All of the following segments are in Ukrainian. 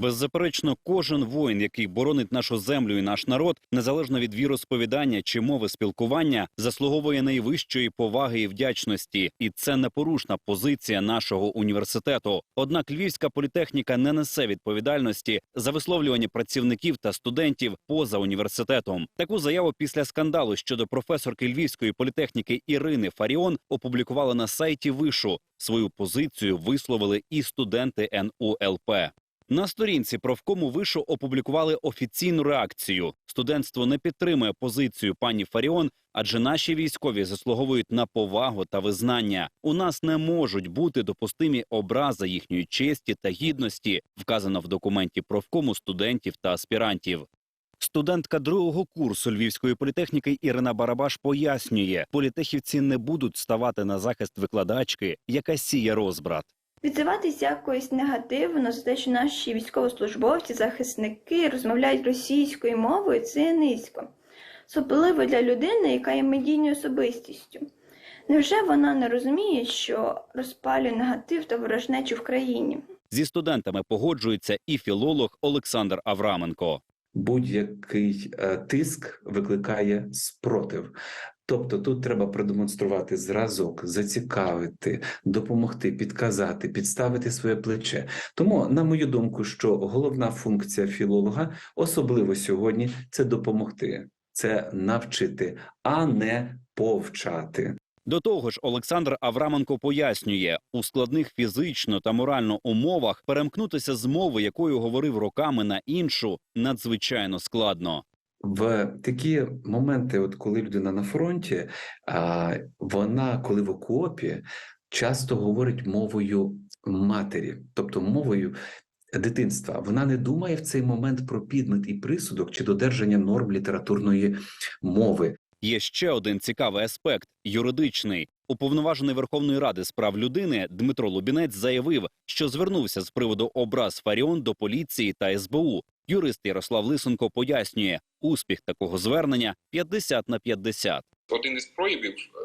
Беззаперечно, кожен воїн, який боронить нашу землю і наш народ, незалежно від віросповідання чи мови спілкування, заслуговує найвищої поваги і вдячності, і це непорушна позиція нашого університету. Однак Львівська політехніка не несе відповідальності за висловлювання працівників та студентів поза університетом. Таку заяву після скандалу щодо професорки Львівської політехніки Ірини Фаріон опублікували на сайті вишу. Свою позицію висловили і студенти НУЛП. На сторінці профкому вишу опублікували офіційну реакцію. Студентство не підтримує позицію пані Фаріон, адже наші військові заслуговують на повагу та визнання. У нас не можуть бути допустимі образи їхньої честі та гідності, вказано в документі профкому студентів та аспірантів. Студентка другого курсу Львівської політехніки Ірина Барабаш пояснює, політехівці не будуть ставати на захист викладачки, яка сіє розбрат. Відзиватись якось негативно за те, що наші військовослужбовці, захисники розмовляють російською мовою, це низько. Особливо для людини, яка є медійною особистістю. Невже вона не розуміє, що розпалює негатив та ворожнечу в країні? Зі студентами погоджується і філолог Олександр Авраменко. будь-який е, тиск викликає спротив. Тобто тут треба продемонструвати зразок, зацікавити, допомогти, підказати, підставити своє плече. Тому, на мою думку, що головна функція філолога, особливо сьогодні, це допомогти, це навчити, а не повчати. До того ж, Олександр Авраменко пояснює, у складних фізично та морально умовах перемкнутися з мови, якою говорив роками на іншу, надзвичайно складно. В такі моменти, от коли людина на фронті, вона, коли в окопі, часто говорить мовою матері, тобто мовою дитинства. Вона не думає в цей момент про підмет і присудок чи додержання норм літературної мови. Є ще один цікавий аспект юридичний. Уповноважений Верховної Ради з прав людини Дмитро Лубінець заявив, що звернувся з приводу образ Фаріон до поліції та СБУ. Юрист Ярослав Лисенко пояснює, успіх такого звернення 50 на 50. один із проявів е,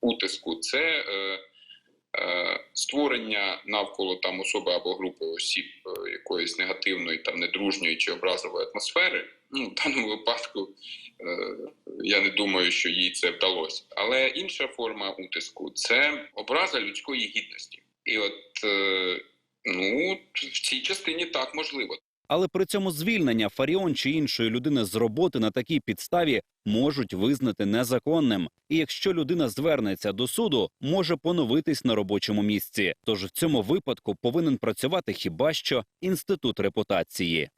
утиску це е, е, створення навколо там особи або групи осіб якоїсь негативної, там недружньої чи образливої атмосфери. Ну, в даному випадку я не думаю, що їй це вдалося. Але інша форма утиску це образа людської гідності. І от ну в цій частині так можливо. Але при цьому звільнення Фаріон чи іншої людини з роботи на такій підставі можуть визнати незаконним. І якщо людина звернеться до суду, може поновитись на робочому місці. Тож в цьому випадку повинен працювати хіба що інститут репутації.